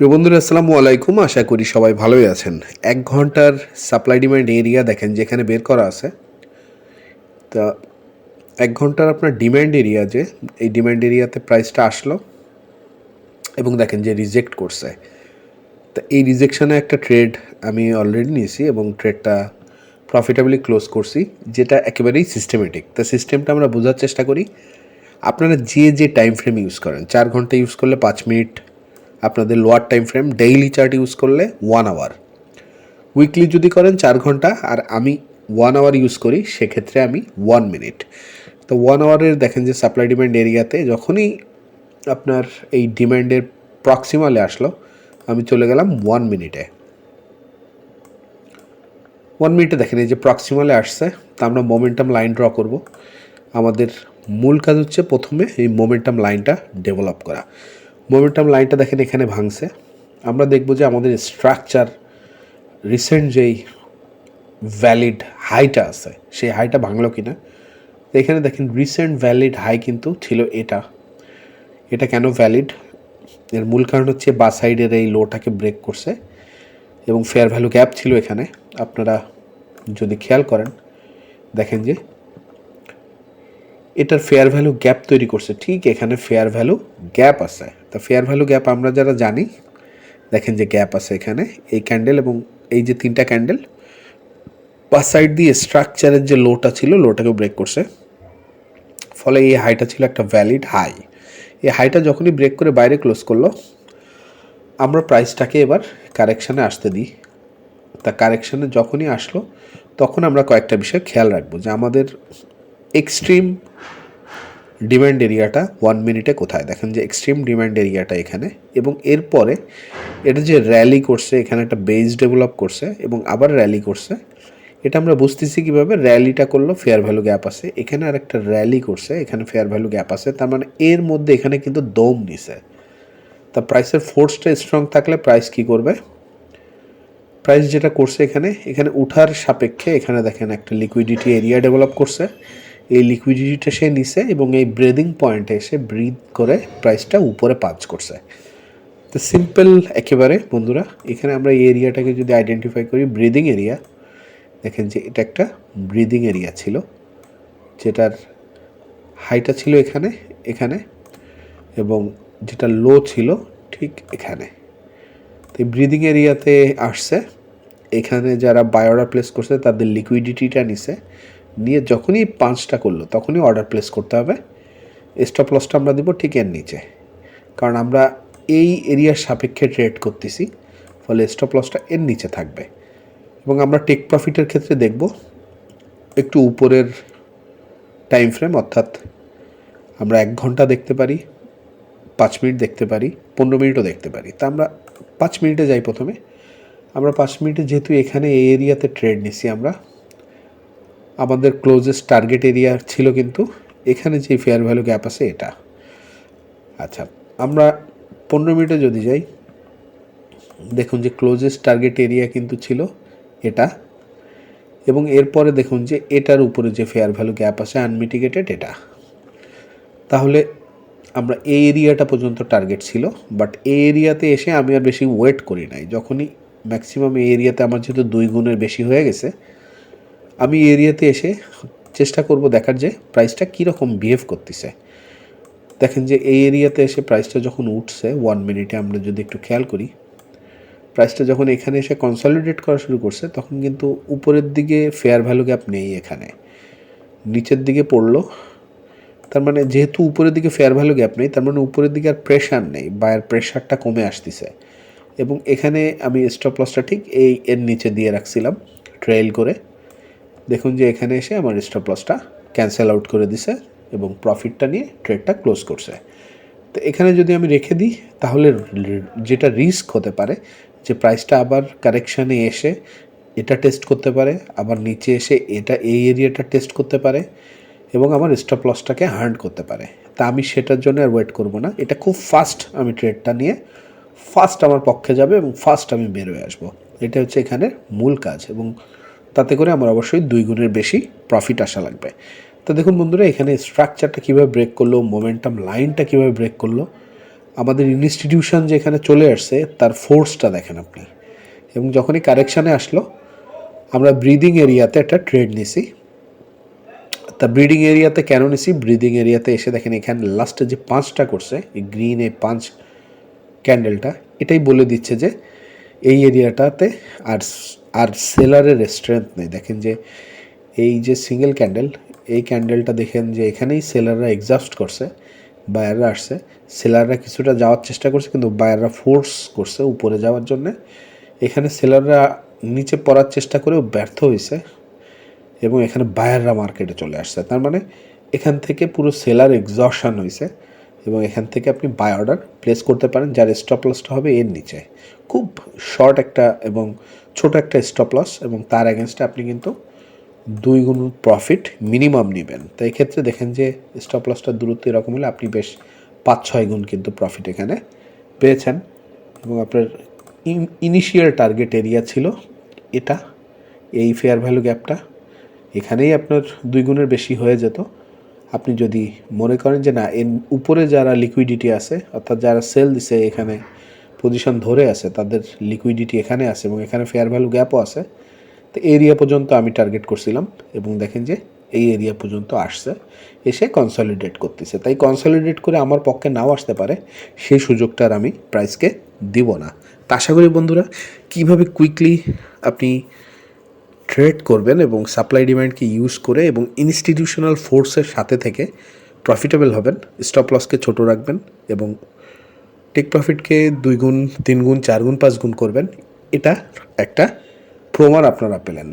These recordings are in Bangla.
প্রিয় বন্ধুরা, আসসালামু আলাইকুম। আশা করি সবাই ভালোই আছেন। এক ঘণ্টার সাপ্লাই ডিমান্ড এরিয়া দেখেন, যেখানে বের করা আছে। তা এক ঘণ্টার আপনার ডিম্যান্ড এরিয়া যে, এই ডিম্যান্ড এরিয়াতে প্রাইসটা আসলো এবং দেখেন যে রিজেক্ট করছে। তা এই রিজেকশনে একটা ট্রেড আমি অলরেডি নিয়েছি এবং ট্রেডটা প্রফিটেবলি ক্লোজ করছি, যেটা একেবারেই সিস্টেমেটিক তা সিস্টেমটা আমরা বোঝার চেষ্টা করি, আপনারা যে যে টাইম ফ্রেম ইউজ করেন, চার ঘণ্টা ইউজ করলে পাঁচ মিনিট আপনাদের lower time frame daily chart use করলে ওয়ান আওয়ার উইকলি যদি করেন চার ঘণ্টা, আর আমি ওয়ান আওয়ার ইউজ করি, সেক্ষেত্রে আমি ওয়ান মিনিট তো ওয়ান আওয়ারের দেখেন যে সাপ্লাই ডিমান্ড এরিয়াতে যখনই আপনার এই ডিম্যান্ডের প্রক্সিমালে আসলো, আমি চলে গেলাম ওয়ান মিনিটে ওয়ান মিনিটে দেখেন এই যে প্রক্সিমালে আসছে, তা আমরা মোমেন্টাম লাইন ড্র করব। আমাদের মূল কাজ হচ্ছে প্রথমে এই মোমেন্টাম লাইনটা ডেভেলপ করা। মোমেন্টাম লাইনটা দেখেন এখানে ভাঙছে। আমরা দেখব যে আমাদের স্ট্রাকচার রিসেন্ট যেই ভ্যালিড হাইটা আছে, সেই হাইটা ভাঙলো কিনা। তো এখানে দেখেন রিসেন্ট ভ্যালিড হাই কিন্তু ছিল এটা। এটা কেন ভ্যালিড এর মূল কারণ হচ্ছে বা সাইডের এই লোটাকে ব্রেক করছে এবং ফেয়ার ভ্যালু গ্যাপ ছিল এখানে। আপনারা যদি খেয়াল করেন, দেখেন যে এটার ফেয়ার ভ্যালু গ্যাপ তৈরি করছে। ঠিক এখানে ফেয়ার ভ্যালু গ্যাপ আছে। তা ফেয়ার ভ্যালু গ্যাপ আমরা যারা জানি, দেখেন যে গ্যাপ আছে এখানে। এই ক্যান্ডেল এবং এই যে তিনটা ক্যান্ডেল পাঁচ সাইড দিয়ে স্ট্রাকচারের যে লোটা ছিল লোটাকে ব্রেক করছে। ফলে এই হাইটা ছিল একটা ভ্যালিড হাই এই হাইটা যখনই ব্রেক করে বাইরে ক্লোজ করল, আমরা প্রাইসটাকে এবার কারেকশানে আসতে দিই। তা কারেকশানে যখনই আসলো, তখন আমরা কয়েকটা বিষয় খেয়াল রাখব যে আমাদের এক্সট্রিম ডিম্যান্ড এরিয়াটা ওয়ান মিনিটে কোথায়? দেখেন যে এক্সট্রিম ডিম্যান্ড এরিয়াটা এখানে এবং এরপরে এটা যে র্যালি করছে, এখানে একটা বেস ডেভেলপ করছে এবং আবার র্যালি করছে, এটা আমরা বুঝতেছি কীভাবে? র্যালিটা করল ফেয়ার ভ্যালু গ্যাপ আছে। এখানে আর একটা র্যালি করছে, এখানে ফেয়ার ভ্যালু গ্যাপ আছে। তার মানে এর মধ্যে এখানে কিন্তু দম নিছে। তা প্রাইসের ফোর্সটা স্ট্রং থাকলে প্রাইস কি করবে? প্রাইস যেটা করছে এখানে এখানে উঠার সাপেক্ষে এখানে দেখেন একটা লিকুইডিটি এরিয়া ডেভেলপ করছে। এই লিকুইডিটিটা সে নিছে এবং এই ব্রেদিং পয়েন্টে এসে ব্রিথ করে প্রাইসটা উপরে পাঞ্চ করছে। তো সিম্পল একেবারে, বন্ধুরা, এখানে আমরা এই এরিয়াটাকে যদি আইডেন্টিফাই করি ব্রিদিং এরিয়া দেখেন যে এটা একটা ব্রিদিং এরিয়া ছিল, যেটার হাইটা ছিল এখানে এখানে, এবং যেটা লো ছিল ঠিক এখানে। তো ব্রিদিং এরিয়াতে আসছে, এখানে যারা অর্ডার প্লেস করছে, তাদের লিকুইডিটিটা নিছে নিয়ে যখনই পাঁচটা করল, তখনই অর্ডার প্লেস করতে হবে। স্টপ লসটা আমরা দিব ঠিক এর নিচে। কারণ আমরা এই এরিয়ার সাপেক্ষে ট্রেড করতেছি, ফলে স্টপ লসটা এর নিচে থাকবে। এবং আমরা টেক প্রফিটের ক্ষেত্রে দেখব, একটু উপরের টাইম ফ্রেম অর্থাৎ আমরা এক ঘণ্টা দেখতে পারি, পাঁচ মিনিট দেখতে পারি, পনেরো মিনিটও দেখতে পারি। তা আমরা পাঁচ মিনিটে যাই প্রথমে। আমরা পাঁচ মিনিটে যেহেতু এখানে এই এরিয়াতে ট্রেড নিছি আমরা আমাদের ক্লোজেস্ট টার্গেট এরিয়া ছিল কিন্তু এখানে যে ফেয়ার ভ্যালু গ্যাপ আছে এটা। আচ্ছা আমরা পনেরো মিনিটে যদি যাই, দেখুন যে ক্লোজেস্ট টার্গেট এরিয়া কিন্তু ছিল এটা এবং এরপরে দেখুন যে এটার উপরে যে ফেয়ার ভ্যালু গ্যাপ আছে আনমিটিগেটেড এটা। তাহলে আমরা এই এরিয়াটা পর্যন্ত টার্গেট ছিল বাট এই এরিয়াতে এসে আমি আর বেশি ওয়েট করি নাই। যখনই ম্যাক্সিমাম এই এরিয়াতে আমার যেহেতু দুই গুণের বেশি হয়ে গেছে আমি এরিয়াতে এসে চেষ্টা করব দেখার যে প্রাইসটা কীরকম বিহেভ করতেছে। দেখেন যে এই এরিয়াতে এসে প্রাইসটা যখন উঠছে ওয়ান মিনিটে আমরা যদি একটু খেয়াল করি প্রাইসটা যখন এখানে এসে কনসলিডেট করা শুরু করছে, তখন কিন্তু উপরের দিকে ফেয়ার ভ্যালু গ্যাপ নেই এখানে। নিচের দিকে পড়ল, তার মানে যেহেতু উপরের দিকে ফেয়ার ভ্যালু গ্যাপ নেই, তার মানে উপরের দিকে আর প্রেশার নেই বায়ের প্রেশারটা কমে আসতেছে। এবং এখানে আমি স্টপ লসটা ঠিক এই এর নিচে দিয়ে রাখছিলাম ট্রেল করে। দেখুন যে এখানে এসে আমার স্টপ লসটা ক্যান্সেল আউট করে দিছে এবং প্রফিটটা নিয়ে ট্রেডটা ক্লোজ করছে। তো এখানে যদি আমি রেখে দিই, তাহলে যেটা রিস্ক হতে পারে, যে প্রাইসটা আবার কারেকশানে এসে এটা টেস্ট করতে পারে, আবার নিচে এসে এটা এই এরিয়াটা টেস্ট করতে পারে এবং আমার স্টপ লসটাকে হার্ন করতে পারে। তা আমি সেটার জন্য আর ওয়েট করব না। এটা খুব ফাস্ট আমি ট্রেডটা নিয়ে ফাস্ট আমার পক্ষে যাবে এবং ফাস্ট আমি বেরোয় আসব। এটা হচ্ছে এখানে মূল কাজ এবং তাতে করে আমার অবশ্যই দুই গুণের বেশি প্রফিট আসা লাগবে। তো দেখুন বন্ধুরা, এখানে স্ট্রাকচারটা কীভাবে ব্রেক করল মোমেন্টাম লাইনটা কীভাবে ব্রেক করল, আমাদের ইনস্টিটিউশন যে এখানে চলে আসছে, তার ফোর্সটা দেখেন আপনি। এবং যখনই কারেকশানে আসলো, আমরা ব্রিদিং এরিয়াতে একটা ট্রেড নিছি। তা ব্রিডিং এরিয়াতে কেন নিছি? ব্রিদিং এরিয়াতে এসে দেখেন এখানে লাস্টে যে পাঁচটা করছে, এই গ্রিন এই পাঁচ ক্যান্ডেলটা এটাই বলে দিচ্ছে যে এই এরিয়াটাতে আর আর সেলারের স্ট্রেংথ নেই। দেখেন যে এই যে সিঙ্গেল ক্যান্ডেল এই ক্যান্ডেলটা দেখেন যে এখানেই সেলাররা এক্সস্ট করছে বায়াররা আসছে। সেলাররা কিছুটা যাওয়ার চেষ্টা করছে, কিন্তু বায়াররা ফোর্স করছে উপরে যাওয়ার জন্য। এখানে সেলাররা নিচে পড়ার চেষ্টা করেও ব্যর্থ হয়েছে এবং এখানে বায়াররা মার্কেটে চলে আসছে। তার মানে এখান থেকে পুরো সেলার এক্সশন হয়েছে এবং এখান থেকে আপনি বাই অর্ডার প্লেস করতে পারেন, যার স্টপ লসটা হবে এর নিচে। খুব শর্ট একটা এবং ছোট একটা স্টপ লস এবং তার অ্যাগেনস্টে আপনি কিন্তু দুই গুণ প্রফিট মিনিমাম নেবেন। তো ক্ষেত্রে দেখেন যে স্টপ লসটার দূরত্ব এরকম হলে আপনি বেশ পাঁচ, ছয় গুণ কিন্তু প্রফিট এখানে পেয়েছেন এবং আপনার ইনিশিয়াল টার্গেট এরিয়া ছিল এটা। এই ফেয়ার ভ্যালু গ্যাপটা এখানেই আপনার দুই গুণের বেশি হয়ে যেত। আপনি যদি মনে করেন যে না, এর উপরে যারা লিকুইডিটি আছে, অর্থাৎ যারা সেল দিছে এখানে পজিশন ধরে আছে, তাদের লিকুইডিটি এখানে আছে এবং এখানে ফেয়ার ভ্যালু গ্যাপও আছে, তো এরিয়া পর্যন্ত আমি টার্গেট করছিলাম এবং দেখেন যে এই এরিয়া পর্যন্ত আসছে, এসে কনসলিডেট করতেছে। তাই কনসলিডেট করে আমার পক্ষে নাও আসতে পারে, সেই সুযোগটা আর আমি প্রাইসকে দিব না। তা আশা করি বন্ধুরা, কীভাবে কুইকলি আপনি ট্রেড করবেন এবং সাপ্লাই ডিমান্ডকে ইউজ করে এবং ইনস্টিটিউশনাল ফোর্সের সাথে থেকে প্রফিটেবল হবেন স্টপ লসকে ছোট রাখবেন এবং টেক প্রফিটকে দুই গুণ, তিন গুণ, চার গুণ, পাঁচ গুণ করবেন, এটা একটা প্রমাণ আপনারা পেলেন।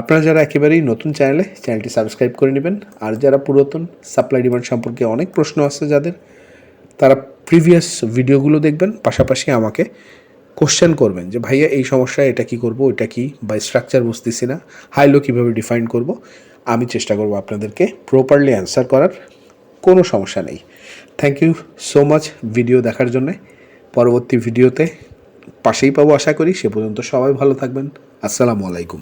আপনারা যারা একেবারেই নতুন চ্যানেলে, চ্যানেলটি সাবস্ক্রাইব করে নেবেন। আর যারা পুরাতন, সাপ্লাই ডিমান্ড সম্পর্কে অনেক প্রশ্ন আছে যাদের, তারা প্রিভিয়াস ভিডিওগুলো দেখবেন, পাশাপাশি আমাকে কোশ্চেন করবেন যে, ভাইয়া, এই সমস্যা এটা কি করব এটা কি? বা স্ট্রাকচার বুঝতেছি না হাইলো কীভাবে ডিফাইন করব? আমি চেষ্টা করব আপনাদেরকে প্রপারলি অ্যান্সার করার, কোনো সমস্যা নেই। Thank you so much video দেখার জন্যে। পরবর্তী ভিডিওতে পাশেই পাবো আশা করি। সে পর্যন্ত সবাই ভালো থাকবেন। আসসালামু আলাইকুম।